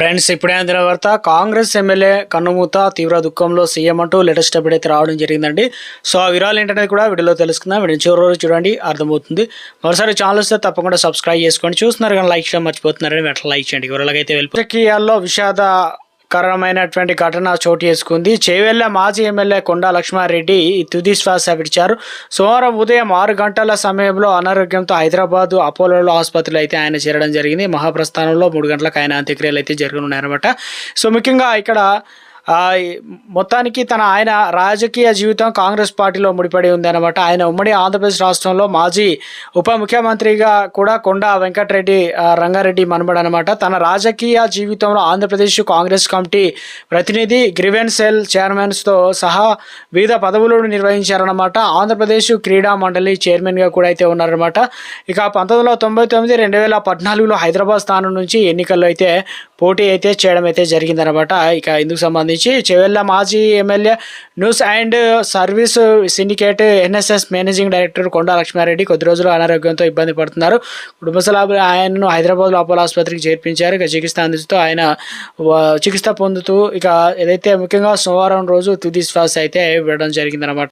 Friends ఇప్పుడే అందిన వార్త కాంగ్రెస్ ఎమ్మెల్యే కన్నుమూత తీవ్ర దుఃఖంలో సీఎం అంటూ లేటెస్ట్ అప్డేట్ అయితే రావడం జరిగిందండి. సో ఆ విరాలు ఏంటనేది కూడా వీడియోలో తెలుసుకుందాం. వీడియో చివరి రోజు చూడండి అర్థమవుతుంది. మరోసారి ఛానల్ వస్తే తప్పకుండా సబ్స్క్రైబ్ చేసుకోండి. చూస్తున్నారు కానీ లైక్ చేయడం మర్చిపోతున్నారని వెంటనే లైక్ చేయండి. వివరాలుగా అయితే వెళ్ళి రాజకీయాల్లో విషాద కరమైనటువంటి ఘటన చోటు చేసుకుంది. చేవెళ్ళ మాజీ ఎమ్మెల్యే కొండా లక్ష్మారెడ్డి తుది శ్వాస విడిచారు. సోమవారం ఉదయం ఆరు గంటల సమయంలో అనారోగ్యంతో హైదరాబాద్ అపోలో ఆసుపత్రిలో అయితే ఆయన చేరడం జరిగింది. మహాప్రస్థానంలో మూడు గంటలకు ఆయన అంత్యక్రియలు అయితే జరగనున్నాయన్నమాట. సో ముఖ్యంగా ఇక్కడ మొత్తానికి తన ఆయన రాజకీయ జీవితం కాంగ్రెస్ పార్టీలో ముడిపడి ఉంది అనమాట ఆయన ఉమ్మడి ఆంధ్రప్రదేశ్ రాష్ట్రంలో మాజీ ఉప ముఖ్యమంత్రిగా కూడా కొండా వెంకటరెడ్డి రంగారెడ్డి మనబడు అనమాట తన రాజకీయ జీవితంలో ఆంధ్రప్రదేశ్ కాంగ్రెస్ కమిటీ ప్రతినిధి గ్రివెన్ సెల్ చైర్మన్స్తో సహా వివిధ పదవులను నిర్వహించారన్నమాట. ఆంధ్రప్రదేశ్ క్రీడా మండలి చైర్మన్గా కూడా అయితే ఉన్నారన్నమాట. ఇక పంతొమ్మిది వందల తొంభై తొమ్మిది రెండు వేల పద్నాలుగులో హైదరాబాద్ స్థానం నుంచి ఎన్నికల్లో అయితే పోటీ అయితే చేయడం అయితే జరిగిందనమాట ఇక ఇందుకు సంబంధించి చెవెళ్ళ మాజీ MLA news and service syndicate NSS managing director Konda Lakshma Reddy కొద్ది రోజులు అనారోగ్యంతో ఇబ్బంది పడుతున్నారు. కుటుంబ సభ్యులు ఆయనను హైదరాబాద్లో అపోలో ఆసుపత్రికి చేర్పించారు. ఇక చికిత్స అందిస్తూ ఆయన చికిత్స పొందుతూ ఇక ఏదైతే ముఖ్యంగా సోమవారం రోజు తుది శ్వాస అయితే విడడం జరిగిందనమాట